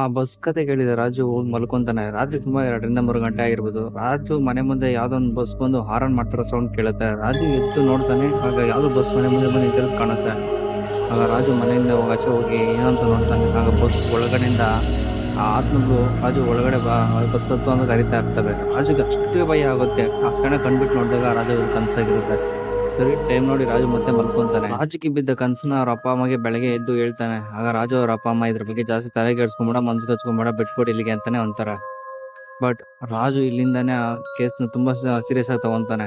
ಆ ಬಸ್ ಕತೆ ಕೇಳಿದ ರಾಜು ಹೋಗಿ ಮಲ್ಕೊಂತಾನೆ. ರಾತ್ರಿ ಸುಮಾರು ಎರಡರಿಂದ ಮೂರು ಗಂಟೆ ಆಗಿರ್ಬೋದು. ರಾಜು ಮನೆ ಮುಂದೆ ಯಾವ್ದೋ ಒಂದು ಬಸ್ ಬಂದು ಹಾರನ್ ಮಾಡ್ತಾರೋ ಸೌಂಡ್ ಕೇಳುತ್ತೆ. ರಾಜು ಎದ್ದು ನೋಡ್ತಾನೆ. ಆಗ ಯಾವ್ದು ಬಸ್ ಮನೆ ಮುಂದೆ ಬಂದು ನಿಂತಿರೋದು ಕಾಣುತ್ತೆ. ಆಗ ರಾಜು ಮನೆಯಿಂದ ಆಚೆ ಹೋಗಿ ಏನಂತ ನೋಡ್ತಾನೆ. ಆಗ ಬಸ್ ಒಳಗಡೆಯಿಂದ ಆ ಆತ್ಮಗಳು ರಾಜು ಒಳಗಡೆ ಬಾ, ಬಸ್ ಹತ್ತು ಅಂತ ಕರಿತಾ ಇರ್ತವೆ. ರಾಜುಗೆ ಅಷ್ಟೇ ಭಯ ಆಗುತ್ತೆ. ಆ ಕಣ ಕಂಡ್ಬಿಟ್ಟು ನೋಡಿದಾಗ ರಾಜು ಕನ್ಸಾಗಿರುತ್ತೆ. ಸರಿ ಟೈಮ್ ನೋಡಿ ರಾಜು ಮತ್ತೆ ಮಲ್ಕೊಂತಾನೆ. ರಾಜುಗೆ ಬಿದ್ದ ಕನ್ಸನ್ನ ಅವ್ರ ಅಪ್ಪ ಅಮ್ಮಗೆ ಬೆಳಗ್ಗೆ ಎದ್ದು ಹೇಳ್ತಾನೆ. ಆಗ ರಾಜು ಅವ್ರ ಅಪ್ಪ ಅಮ್ಮ ಇದ್ರ ಬಗ್ಗೆ ಜಾಸ್ತಿ ತಲೆ ಕೆಡ್ಸ್ಕೊಂಬೇಡ, ಮನ್ಸು ಹಚ್ಕೊಂಬೇಡ ಬಿಟ್ಕೊಡಿ ಇಲ್ಲಿಗೆ ಅಂತಾನೆ ಅಂತಾರೆ ಬಟ್ ರಾಜು ಇಲ್ಲಿಂದಾನೆ ಆ ಕೇಸ್ನ ತುಂಬಾ ಸೀರಿಯಸ್ ಆಗಿ ತಗೊಂತಾನೆ.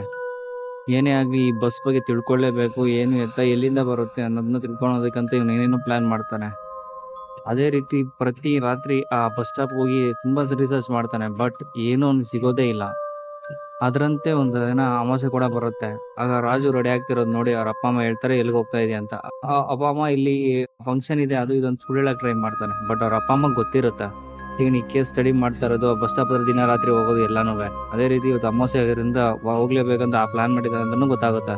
ಏನೇ ಆಗಲಿ ಈ ಬಸ್ ಬಗ್ಗೆ ತಿಳ್ಕೊಳ್ಳೇಬೇಕು ಏನು ಎತ್ತ ಎಲ್ಲಿಂದ ಬರುತ್ತೆ ಅನ್ನೋದನ್ನ ತಿಳ್ಕೊಳೋದಕ್ಕಂತ ಇವನು ಏನೇನೋ ಪ್ಲಾನ್ ಮಾಡ್ತಾನೆ. ಅದೇ ರೀತಿ ಪ್ರತಿ ರಾತ್ರಿ ಆ ಬಸ್ ಸ್ಟಾಪ್ ಹೋಗಿ ತುಂಬಾ ರಿಸರ್ಚ್ ಮಾಡ್ತಾನೆ ಬಟ್ ಏನೂ ಅವ್ನಿಗೆ ಸಿಗೋದೇ ಇಲ್ಲ. ಅದರಂತೆ ಒಂದು ದಿನ ಅಮಾಸೆ ಕೂಡ ಬರುತ್ತೆ. ಆಗ ರಾಜು ರೆಡಿ ಆಗ್ತಿರೋದು ನೋಡಿ ಅವ್ರ ಅಪ್ಪ ಅಮ್ಮ ಹೇಳ್ತಾರೆ, ಎಲ್ಲಿಗೆ ಹೋಗ್ತಾ ಇದೆಯಾ? ಅಂತ. ಅಪ್ಪ ಅಮ್ಮ ಇಲ್ಲಿ ಫಂಕ್ಷನ್ ಇದೆ, ಅದು ಇದೊಂದು ಸುಳ್ಳ ಟ್ರೈ ಮಾಡ್ತಾನೆ. ಬಟ್ ಅವ್ರ ಅಪ್ಪ ಅಮ್ಮ ಗೊತ್ತಿರುತ್ತೆ. ಈಗ ನೀ ಕೇಸ್ ಸ್ಟಡಿ ಮಾಡ್ತಾ ಇರೋದು, ಬಸ್ ಸ್ಟಾಪ್ ಅಲ್ಲಿ ದಿನ ರಾತ್ರಿ ಹೋಗೋದು ಎಲ್ಲಾನು. ಅದೇ ರೀತಿ ಇವತ್ತು ಅಮಾಸೆ ಆಗಿರೋದ್ರಿಂದ ಹೋಗ್ಲೇಬೇಕಂತ ಆ ಪ್ಲಾನ್ ಮಾಡಿದ್ದಾರೆ ಅಂತಾನು ಗೊತ್ತಾಗುತ್ತೆ.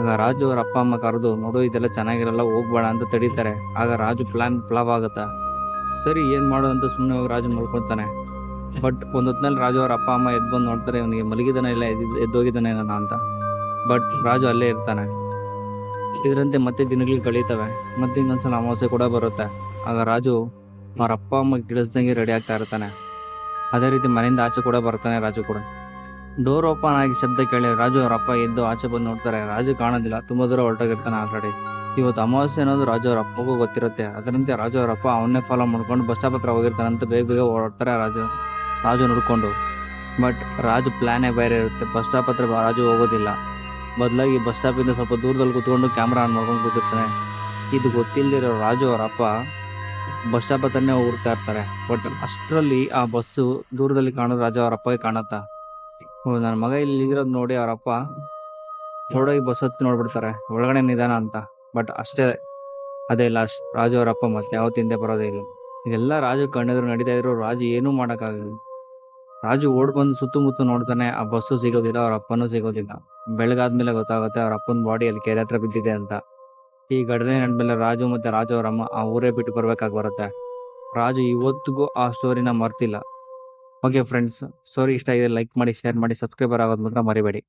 ಆಗ ರಾಜು ಅವ್ರ ಅಪ್ಪ ಅಮ್ಮ ಕರೆದು, ನೋಡು, ಇದೆಲ್ಲ ಚೆನ್ನಾಗಿರಲ್ಲ, ಹೋಗ್ಬೇಡ ಅಂತ ತಡೀತಾರೆ ಆಗ ರಾಜು ಪ್ಲಾನ್ ಫ್ಲಾಪ್ ಆಗುತ್ತಾ. ಸರಿ, ಏನ್ ಮಾಡೋದು ಅಂತ ಸುಮ್ಮನೆ ಹೋಗಿ ರಾಜು ಮಲ್ಕೊಳ್ತಾನೆ. ಬಟ್ ಒಂದು ಹೊತ್ತಿನಲ್ಲಿ ರಾಜು ಅವ್ರ ಅಪ್ಪ, ಅಮ್ಮ ಎದ್ದು ಬಂದು ನೋಡ್ತಾರೆ, ಇವನಿಗೆ ಮಲಗಿದಾನೆ ಇಲ್ಲ ಎದ್ದು- ಎದ್ದೋಗಿದ್ದಾನೆ ನಾನು ಅಂತ. ಬಟ್ ರಾಜು ಅಲ್ಲೇ ಇರ್ತಾನೆ. ಇದರಂತೆ ಮತ್ತೆ ದಿನಗಳು ಕಳೀತವೆ. ಮತ್ತೆ ಇನ್ನೊಂದ್ಸಲ ಅಮಾವಾಸ್ಯೆ ಕೂಡ ಬರುತ್ತೆ. ಆಗ ರಾಜು ಅವ್ರ ಅಪ್ಪ, ಅಮ್ಮ ಗಿಳಿಸ್ದಂಗೆ ರೆಡಿ ಆಗ್ತಾ ಇರ್ತಾನೆ. ಅದೇ ರೀತಿ ಮನೆಯಿಂದ ಆಚೆ ಕೂಡ ಬರ್ತಾನೆ ರಾಜು ಕೂಡ. ಡೋರ್ ಓಪನ್ ಆಗಿ ಶಬ್ದ ಕೇಳಿ ರಾಜು ಅವ್ರ ಅಪ್ಪ ಎದ್ದು ಆಚೆ ಬಂದು ನೋಡ್ತಾರೆ. ರಾಜು ಕಾಣೋದಿಲ್ಲ, ತುಂಬಾ ದೂರ ಹೊರಟೋಗಿರ್ತಾನೆ ಆಲ್ರೆಡಿ ಇವತ್ತು ಅಮಾವಾಸ್ಯೆ ಅನ್ನೋದು ರಾಜು ಅವ್ರ ಅಪ್ಪಗೂ ಗೊತ್ತಿರುತ್ತೆ. ಅದರಂತೆ ರಾಜು ಅವ್ರ ಅಪ್ಪ ಅವನ್ನೇ ಫಾಲೋ ಮಾಡ್ಕೊಂಡು ಬಸ್ ಸ್ಟಾಪ್ ಹತ್ರ ಹೋಗಿರ್ತಾನೆ ಅಂತ ಬೇಗ ಬೇಗ ಓಡಾಡ್ತಾರೆ ರಾಜು. ರಾಜು ನೋಡಿಕೊಂಡು, ಬಟ್ ರಾಜು ಪ್ಲಾನೇ ಬೇರೆ ಇರುತ್ತೆ. ಬಸ್ ಸ್ಟಾಪ್ ಹತ್ರ ರಾಜು ಹೋಗೋದಿಲ್ಲ. ಬದಲಾಗಿ ಬಸ್ ಸ್ಟಾಪಿಂದ ಸ್ವಲ್ಪ ದೂರದಲ್ಲಿ ಕೂತ್ಕೊಂಡು ಕ್ಯಾಮ್ರಾ ಆನ್ ಮಾಡ್ಕೊಂಡು ಕೂತಿರ್ತಾನೆ. ಇದು ಗೊತ್ತಿಲ್ಲದಿರೋ ರಾಜು ಅವರಪ್ಪ ಬಸ್ ಸ್ಟಾಪ್ ಹತ್ರನೇ ಹೋಗ್ತಾ ಇರ್ತಾರೆ. ಬಟ್ ಅಷ್ಟರಲ್ಲಿ ಆ ಬಸ್ಸು ದೂರದಲ್ಲಿ ಕಾಣೋದು ರಾಜು ಅವ್ರ ಅಪ್ಪಗೆ ಕಾಣುತ್ತಾ ನನ್ನ ಮಗ ಇಲ್ಲಿ ಇರೋದು ನೋಡಿ ಅವರಪ್ಪ ಹೊರಡೋಗಿ ಬಸ್ ಹತ್ತಿ ನೋಡ್ಬಿಡ್ತಾರೆ. ಒಳಗಡೆ ನಿಧಾನ ಅಂತ. ಬಟ್ ಅಷ್ಟೇ, ಅದೇ ಲಾಸ್ಟ್ ರಾಜು ಅವರಪ್ಪ ಮತ್ತೆ ಯಾವತ್ತಿಂದೆ ಬರೋದೇ ಇಲ್ಲ. ಇದೆಲ್ಲ ರಾಜು ಕಣ್ಣಿದ್ರು ನಡೀತಾ ಇದ್ರು. ರಾಜು ಏನೂ ಮಾಡೋಕ್ಕಾಗಲ್ಲ ರಾಜು ಓಡ್ ಬಂದು ಸುತ್ತಮುತ್ತ ನೋಡ್ತಾನೆ, ಆ ಬಸ್ಸು ಸಿಗೋದಿಲ್ಲ, ಅವ್ರ ಅಪ್ಪನೂ ಸಿಗೋದಿಲ್ಲ. ಬೆಳಗಾದ್ಮೇಲೆ ಗೊತ್ತಾಗುತ್ತೆ ಅವ್ರ ಅಪ್ಪನ ಬಾಡಿ ಅಲ್ಲಿ ಕೆರೆ ಹತ್ರ ಬಿದ್ದಿದೆ ಅಂತ. ಈ ಘಟನೆ ನಡೆದ್ಮೇಲೆ ರಾಜು ಮತ್ತೆ ರಾಜು ಅವ್ರ ಅಮ್ಮ ಆ ಊರೇ ಬಿಟ್ಟು ಬರ್ಬೇಕಾಗಿ ಬರುತ್ತೆ. ರಾಜು ಇವತ್ತಿಗೂ ಆ ಸ್ಟೋರಿನ ಮರ್ತಿಲ್ಲ. ಓಕೆ ಫ್ರೆಂಡ್ಸ್ ಸ್ಟೋರಿ ಇಷ್ಟ ಆಗಿದೆ ಲೈಕ್ ಮಾಡಿ ಶೇರ್ ಮಾಡಿ ಸಬ್ಸ್ಕ್ರೈಬರ್ ಆಗೋದ್ ಮಾತ್ರ ಮರಿಬೇಡಿ.